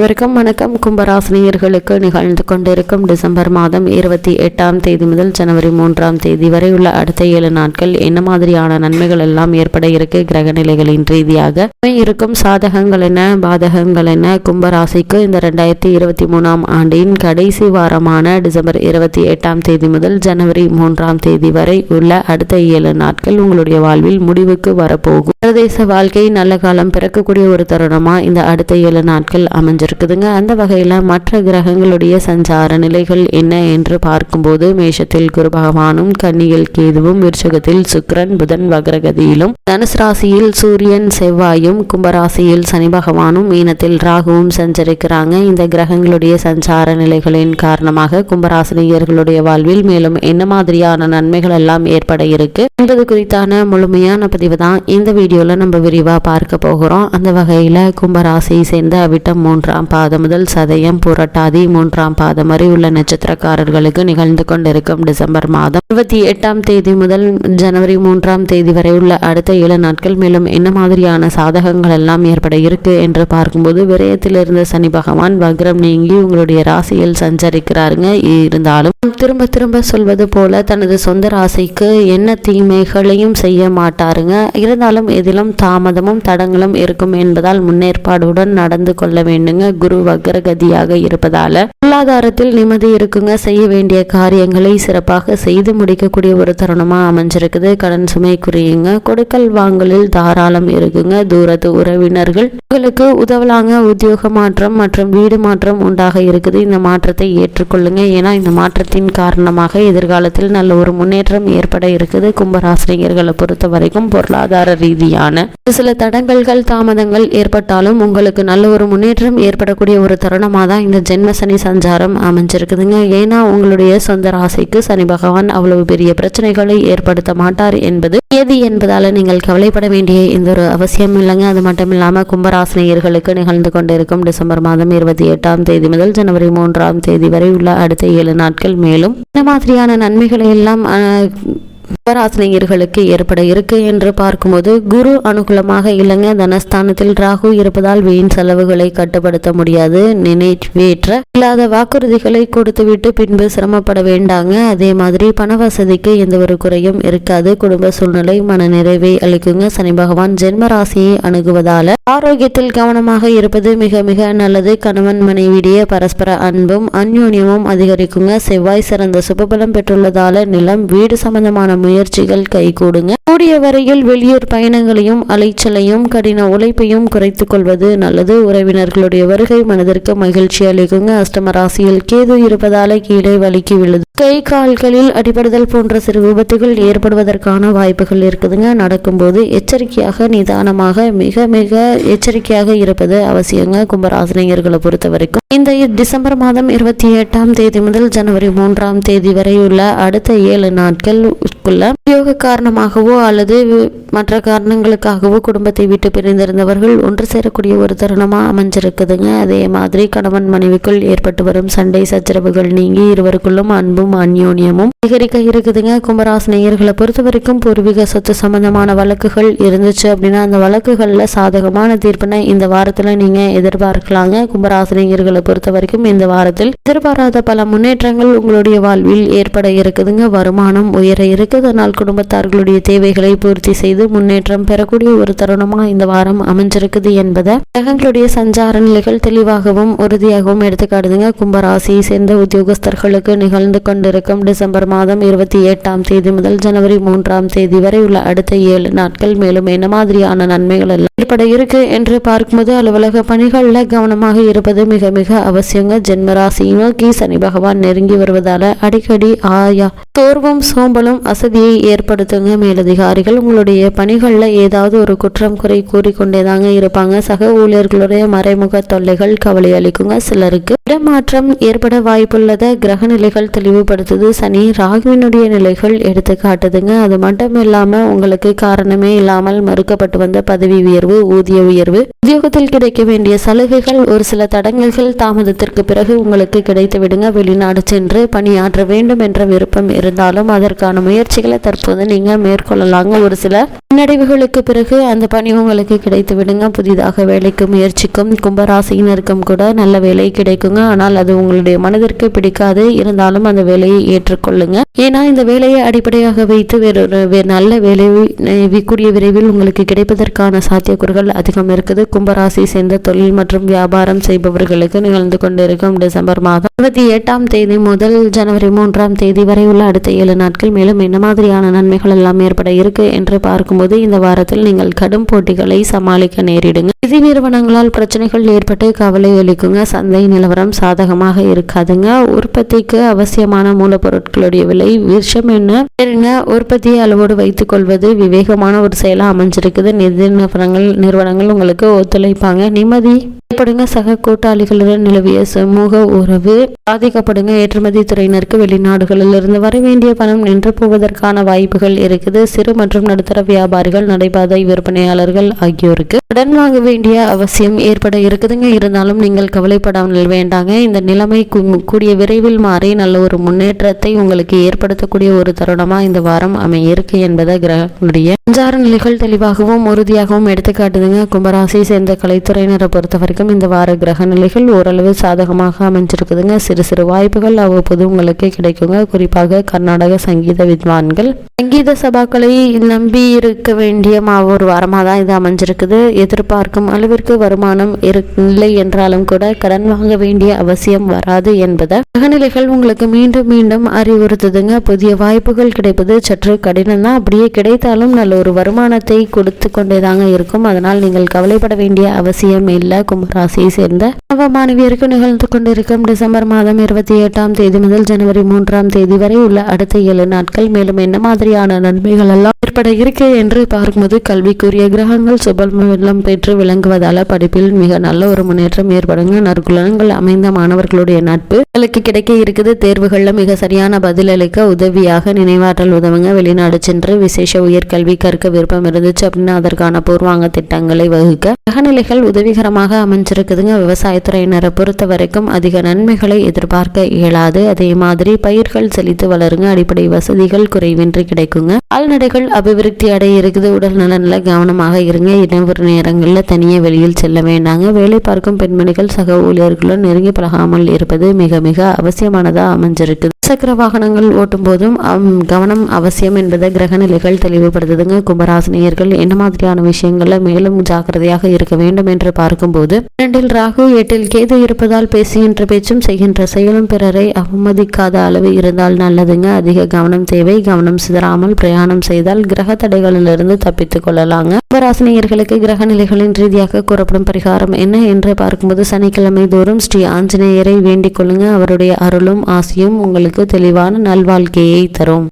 வணக்கம் வணக்கம். கும்பராசினியர்களுக்கு நிகழ்ந்து கொண்டிருக்கும் டிசம்பர் மாதம் இருபத்தி எட்டாம் தேதி முதல் ஜனவரி மூன்றாம் தேதி வரை உள்ள அடுத்த ஏழு நாட்கள் என்ன மாதிரியான நன்மைகள் எல்லாம் ஏற்பட இருக்கு? கிரக நிலைகளின் ரீதியாக இருக்கும்? சாதகங்கள் என்ன? பாதகங்கள் என்ன? கும்பராசிக்கு இந்த ரெண்டாயிரத்தி இருபத்தி மூணாம் ஆண்டின் கடைசி வாரமான டிசம்பர் இருபத்தி எட்டாம் தேதி முதல் ஜனவரி மூன்றாம் தேதி வரை உள்ள அடுத்த ஏழு நாட்கள் உங்களுடைய வாழ்வில் முடிவுக்கு வரப்போகும். பிரதேச வாழ்க்கை நல்ல காலம் பிறக்கக்கூடிய ஒரு தருணமா? இந்த அடுத்த ஏழு நாட்கள் அமைஞ்சிருக்குதுங்க அந்த வகையில் மற்ற கிரகங்களுடைய சஞ்சார நிலைகள் என்ன என்று பார்க்கும்போது மேஷத்தில் குரு பகவானும் கன்னியில் கேதுவும் விருச்சகத்தில் சுக்கிரன் புதன் வக்ரகதியிலும் தனுசு ராசியில் சூரியன் செவ்வாயும் கும்பராசியில் சனி பகவானும் மீனத்தில் ராகுவும் சஞ்சரிக்கிறாங்க. இந்த கிரகங்களுடைய சஞ்சார நிலைகளின் காரணமாக கும்பராசினியர்களுடைய வாழ்வில் மேலும் என்ன மாதிரியான நன்மைகள் எல்லாம் ஏற்பட இருக்கு என்பது குறித்தான முழுமையான பதிவு தான் இந்த வீடியோல நம்ம விரிவா பார்க்க போகிறோம். அந்த வகையில கும்பராசியை சேர்ந்த அவிட்டம் மூன்றாம் பாதம் முதல் சதயம் புரட்டாதி மூன்றாம் பாதம் வரை உள்ள நட்சத்திரக்காரர்களுக்கு நிகழ்ந்து கொண்டிருக்கும் டிசம்பர் மாதம் இருபத்தி எட்டாம் தேதி முதல் ஜனவரி மூன்றாம் தேதி வரை உள்ள அடுத்த ஏழு நாட்கள் மேலும் என்ன மாதிரியான சாதகங்கள் எல்லாம் ஏற்பட இருக்கு என்று பார்க்கும்போது விரயத்தில் இருந்த சனி பகவான் வக்ரம் நீங்கி உங்களுடைய ராசியில் சஞ்சரிக்கிறாருங்க. இருந்தாலும் திரும்ப திரும்ப சொல்வது போல தனது சொந்த ராசிக்கு என்ன தீமைகளையும் செய்ய மாட்டாருங்க. இருந்தாலும் எதிலும் தாமதமும் தடங்களும் இருக்கும் என்பதால் முன்னேற்பாடுடன் நடந்து கொள்ள வேண்டுங்க. குரு வக்ரகதியாக இருப்பதால பொருளாதாரத்தில் நிம்மதி இருக்குங்க. செய்ய வேண்டிய காரியங்களை சிறப்பாக செய்து முடிக்கக்கூடிய ஒரு தருணமா அமைஞ்சிருக்குது. கடன் சுமை குறையுங்க. கொடுக்கல் வாங்கலில் தாராளம் இருக்குங்க. தூரத்து உறவினர்கள் உங்களுக்கு உதவலாங்க. உத்தியோக மாற்றம் மற்றும் வீடு மாற்றம் உண்டாக இருக்குது. இந்த மாற்றத்தை ஏற்றுக்கொள்ளுங்க. ஏன்னா இந்த மாற்றத்தின் காரணமாக எதிர்காலத்தில் நல்ல ஒரு முன்னேற்றம் ஏற்பட இருக்குது. கும்பராசிரியர்களை பொறுத்த வரைக்கும் பொருளாதார ரீதியான சில தடங்கல்கள் தாமதங்கள் ஏற்பட்டாலும் உங்களுக்கு நல்ல ஒரு முன்னேற்றம் ஏற்படக்கூடிய ஒரு தருணமாக தான் இந்த ஜென்ம சனி சஞ்சாரம் அமைஞ்சிருக்குதுங்க. ஏன்னா உங்களுடைய சொந்த ராசிக்கு சனி பகவான் அவ்வளவு பெரிய பிரச்சனைகளை ஏற்படுத்த மாட்டார் என்பது எது என்பதால் நீங்கள் கவலைப்பட வேண்டிய இந்த ஒரு அவசியம் இல்லைங்க. அது மட்டும் இல்லாமல் கும்பராசினியர்களுக்கு நிகழ்ந்து கொண்டிருக்கும் டிசம்பர் மாதம் இருபத்தி எட்டாம் தேதி முதல் ஜனவரி மூன்றாம் தேதி வரை உள்ள அடுத்த ஏழு நாட்கள் மேலும் இந்த மாதிரியான நன்மைகளை எல்லாம் கும்பராசினியர்களுக்கு ஏற்பட இருக்கு என்று பார்க்கும்போது குரு அனுகூலமாக இல்லைங்க. தனஸ்தானத்தில் ராகு இருப்பதால் வீண் செலவுகளை கட்டுப்படுத்த முடியாது. நினைவேற்ற இல்லாத வாக்குறுதிகளை கொடுத்துவிட்டு பின்பு சிரமப்பட வேண்டாங்க. அதே மாதிரி பண வசதிக்கு எந்த ஒரு குறையும் இருக்காது. குடும்ப சூழ்நிலை மன நிறைவை அளிக்குங்க. சனி பகவான் ஜென்ம ராசியை அணுகுவதால ஆரோக்கியத்தில் கவனமாக இருப்பது மிக மிக நல்லது. கணவன் மனைவிடைய பரஸ்பர அன்பும் அந்யோன்யமும் அதிகரிக்குங்க. செவ்வாய் சிறந்த சுபபலம் பெற்றுள்ளதால நிலம் வீடு சம்பந்தமான முயற்சிகள் கைகூடுங்க. கூடிய வரையில் வெளியூர் பயணங்களையும் அலைச்சலையும் கடின உழைப்பையும் குறைத்துக் கொள்வது நல்லது. உறவினர்களுடைய வருகை மனதிற்கு மகிழ்ச்சி அளிக்குங்க. அஷ்டம ராசியில் கேது இருப்பதால கீழே வலிக்கு விழுது. கை கால்களில் அடிபடுதல் போன்ற சிறு விபத்துகள் ஏற்படுவதற்கான வாய்ப்புகள் இருக்குதுங்க. நடக்கும்போது எச்சரிக்கையாக நிதானமாக மிக மிக எச்சரிக்கையாக இருப்பது அவசியங்க. கும்பராசினியர்களை பொறுத்த வரைக்கும். இந்த டிசம்பர் மாதம் இருபத்தி எட்டாம் தேதி முதல் ஜனவரி மூன்றாம் தேதி வரை உள்ள அடுத்த ஏழு நாட்கள் உள்ள உத்தியோக காரணமாகவோ அல்லது மற்ற காரணங்களுக்காகவோ குடும்பத்தை விட்டு பிரிந்திருந்தவர்கள் ஒன்று சேரக்கூடிய ஒரு தருணமாக அமைஞ்சிருக்குதுங்க. அதே மாதிரி கணவன் மனைவிக்குள் ஏற்பட்டு வரும் சண்டை சச்சரவுகள் நீங்கி இருவருக்குள்ளும் அன்பும் அந்யோன்யமும் அதிகரிக்க இருக்குதுங்க. கும்பராசினியர்களை பொறுத்த வரைக்கும் பூர்வீக சொத்து சம்பந்தமான வழக்குகள் இருந்துச்சு அப்படின்னா அந்த வழக்குகளில் சாதகமான தீர்ப்பினை இந்த வாரத்தில் நீங்கள் எதிர்பார்க்கலாங்க. கும்பராசினியர்களை பொறுத்த வரைக்கும் இந்த வாரத்தில் எதிர்பாராத பல முன்னேற்றங்கள் உங்களுடைய வாழ்வில் ஏற்பட இருக்குதுங்க. வருமானம் உயர இருக்குது அதனால் குடும்பத்தார்களுடைய தேவைகளை பூர்த்தி செய்து முன்னேற்றம் பெறக்கூடிய ஒரு தருணமாக இந்த வாரம் அமைஞ்சிருக்குது என்பதை கிரகங்களுடைய சஞ்சார நிலைகள் தெளிவாகவும் உறுதியாகவும் எடுத்துக்காடுதுங்க கும்பராசியை சேர்ந்த உத்தியோகஸ்தர்களுக்கு நிகழ்ந்து கொண்டிருக்கும் டிசம்பர் மாதம் இருபத்தி எட்டாம் தேதி முதல் ஜனவரி மூன்றாம் தேதி வரை உள்ள அடுத்த ஏழு நாட்கள் மேலும் என்ன மாதிரியான நன்மைகள் எல்லாம் ஏற்பட இருக்கு என்று பார்க்கும்போது அலுவலக பணிகள்ல கவனமாக இருப்பது மிக மிக அவசியங்க. ஜென்மராசியை நோக்கி சனி பகவான் நெருங்கி வருவதால அடிக்கடி ஆயா தோர்வும் சோம்பலும் வசதியை ஏற்படுத்துங்க மேலதிகாரிகள். உங்களுடைய பணிகளில் ஏதாவது ஒரு குற்றம் குறை கூறிக்கொண்டேதாங்க இருப்பாங்க. சக ஊழியர்களுடைய மறைமுக தொல்லைகள் கவலை அளிக்குங்க. சிலருக்கு இடமாற்றம் ஏற்பட வாய்ப்புள்ளத கிரக நிலைகள் தெளிவுபடுத்துது. சனி ராகுவினுடைய நிலைகள் எடுத்து காட்டுதுங்க. அது மட்டும் இல்லாம உங்களுக்கு காரணமே இல்லாமல் மறுக்கப்பட்டு வந்த பதவி உயர்வு ஊதிய உயர்வு உத்தியோகத்தில் கிடைக்க வேண்டிய சலுகைகள் ஒரு சில தடங்கல்கள் தாமதத்திற்கு பிறகு உங்களுக்கு கிடைத்து விடுங்க வெளிநாடு சென்று பணியாற்ற வேண்டும் என்ற விருப்பம் இருந்தாலும் அதற்கான முயற்சி முயற்சிகளை தற்போது நீங்கள் மேற்கொள்ளலாங்க. ஒரு சில பின்னடைவுகளுக்கு பிறகு அந்த பணி உங்களுக்கு கிடைத்து விடுங்க. புதிதாக வேலைக்கு முயற்சிக்கும் கும்பராசியினருக்கும் கூட நல்ல வேலை கிடைக்குங்க. ஆனால் அது உங்களுடைய மனதிற்கு பிடிக்காது. இருந்தாலும் அந்த வேலையை ஏற்றுக்கொள்ளுங்க. ஏன்னா இந்த வேலையை அடிப்படையாக வைத்து வேறொரு நல்ல வேலை கூடிய விரைவில் உங்களுக்கு கிடைப்பதற்கான சாத்தியக்கூறுகள் அதிகம் இருக்குது. கும்பராசி சேர்ந்த தொழில் மற்றும் வியாபாரம் செய்பவர்களுக்கு நிகழ்ந்து கொண்டிருக்கும் டிசம்பர் மாதம் இருபத்தி எட்டாம் தேதி முதல் ஜனவரி மூன்றாம் தேதி வரை உள்ள அடுத்த ஏழு நாட்கள். மேலும் என்ன மாதிரியான நன்மைகள் எல்லாம் ஏற்பட இருக்கு என்று பார்க்கும்போது இந்த வாரத்தில் நீங்கள் கடும் போட்டிகளை சமாளிக்க நேரிடுங்க. நிதி நிறுவனங்களால் பிரச்சனைகள் ஏற்பட்டு கவலை அளிக்குங்க. சந்தை நிலவரம் சாதகமாக இருக்காதுங்க. உற்பத்திக்கு அவசியமான மூலப்பொருட்களுடைய விலை விஷம் என்ன? சரிங்க. உற்பத்தியை அளவோடு வைத்துக் கொள்வது விவேகமான ஒரு செயலாக அமைஞ்சிருக்குது. நிதி நிறுவனங்கள் நிறுவனங்கள் உங்களுக்கு ஒத்துழைப்பாங்க. நிம்மதி. பாதிக்கப்படுங்க. சக கூட்டாளிகளுடன் நிலவிய சமூக உறவு பாதிக்கப்படுங்க. ஏற்றுமதி துறையினருக்கு வெளிநாடுகளில் இருந்து வர வேண்டிய பணம் நின்று போவதற்கான வாய்ப்புகள் இருக்குது. சிறு மற்றும் நடுத்தர வியாபாரிகள் நடைபாதை விற்பனையாளர்கள் ஆகியோருக்கு கடன் வாங்க வேண்டிய அவசியம் ஏற்பட இருக்குதுங்க. இருந்தாலும் நீங்கள் கவலைப்படாமல் வேண்டாங்க. இந்த நிலைமை கூடிய விரைவில் மாறி நல்ல ஒரு முன்னேற்றத்தை உங்களுக்கு ஏற்படுத்தக்கூடிய ஒரு தருணமா இந்த வாரம் அமைய இருக்கு என்பதை கிரகங்களுடைய சஞ்சார நிலைகள் தெளிவாகவும் உறுதியாகவும் எடுத்துக்காட்டுதுங்க. கும்பராசி சேர்ந்த கலைத்துறையினரை பொறுத்த வரைக்கும் இந்த வார கிரக நிலைகள் ஓரளவு சாதகமாக அமைஞ்சிருக்குதுங்க. சிறு சிறு வாய்ப்புகள் அவ்வப்போது உங்களுக்கு கிடைக்குங்க. குறிப்பாக கர்நாடக சங்கீத வித்வான்கள். சங்கீத சபாக்களை நம்பி இருக்க வேண்டிய ஒரு வாரமாக தான் இது அமைஞ்சிருக்குது. எதிர்பார்க்கும் அளவிற்கு வருமானம் இல்லை என்றாலும் கூட கடன் வாங்க வேண்டிய அவசியம் வராது என்பதை கிரகநிலைகள் உங்களுக்கு மீண்டும் மீண்டும் அறிவுறுத்துதுங்க. புதிய வாய்ப்புகள் கிடைப்பது சற்று கடினம் தான் அப்படியே கிடைத்தாலும் நல்ல ஒரு வருமானத்தை கொடுத்து கொண்டே தாங்க இருக்கும். அதனால் நீங்கள் கவலைப்பட வேண்டிய அவசியம் இல்லை. ராசியை சேர்ந்த நவ மாணவியருக்கு நிகழ்ந்து கொண்டிருக்கும் டிசம்பர் மாதம் இருபத்தி எட்டாம் தேதி முதல் ஜனவரி மூன்றாம் தேதி வரை உள்ள அடுத்த ஏழு நாட்கள் மேலும் என்ன மாதிரியான நன்மைகள் எல்லாம் ஏற்பட இருக்கு என்று பார்க்கும்போது கல்விக்குரிய கிரகங்கள் சுபலம் பெற்று விளங்குவதால படிப்பில் மிக நல்ல ஒரு முன்னேற்றம் ஏற்படுங்க. நற்குலங்கள் அமைந்த மாணவர்களுடைய நட்பு உங்களுக்கு கிடைக்க இருக்குது. தேர்வுகளில் மிக சரியான பதில் அளிக்க உதவியாக நினைவாற்றல் உதவுங்க. வெளிநாடு சென்று விசேஷ உயர்கல்வி கற்க விருப்பம் இருந்துச்சு அப்படின்னா அதற்கான பூர்வாங்க திட்டங்களை வகுக்க. கிரகநிலைகள் உதவிகரமாக அமைஞ்சிருக்குதுங்க விவசாயத்துறையினரை பொறுத்த வரைக்கும் அதிக நன்மைகளை எதிர்பார்க்க இயலாது. அதே மாதிரி பயிர்கள் செழித்து வளருங்க. அடிப்படை வசதிகள் குறைவின்றி கிடைக்குங்க. கால்நடைகள் அபிவிருத்தி அடைய இருக்குது. உடல் நலனில் கவனமாக இருங்க. இரவு நேரங்களில் தனியே வெளியில் செல்ல வேண்டாங்க. வேலை பார்க்கும் பெண்மணிகள் சக ஊழியர்களுடன் நெருங்கி பழகாமல் இருப்பது மிக மிக அவசியமானதாக அமைஞ்சிருக்குது சக்கர வாகனங்கள் ஓட்டும் போதும் கவனம் அவசியம் என்பதை கிரகநிலைகள் தெளிவுபடுத்துதுங்க. கும்பராசினியர்கள் என்ன மாதிரியான விஷயங்கள்ல மேலும் ஜாக்கிரதையாக இருக்க வேண்டும் என்று பார்க்கும்போது இரண்டில் ராகு எட்டில் கேது இருப்பதால் பேசுகின்ற பேச்சும் செய்கின்ற செயலும் பிறரை அவமதிக்காத அளவு இருந்தால் நல்லதுங்க. அதிக கவனம் தேவை. கவனம் சிதறாமல் பிரயாணம் செய்தால் கிரக தடைகளிலிருந்து தப்பித்துக் கொள்ளலாங்க. கும்பராசினியர்களுக்கு கிரக நிலைகளின் ரீதியாக கூறப்படும் பரிகாரம் என்ன என்று பார்க்கும்போது சனிக்கிழமை தோறும் ஸ்ரீ ஆஞ்சநேயரை வேண்டிக் கொள்ளுங்க. அவருடைய அருளும் ஆசையும் உங்களுக்கு தெளிவான நல்வாழ்க்கையை தரும்.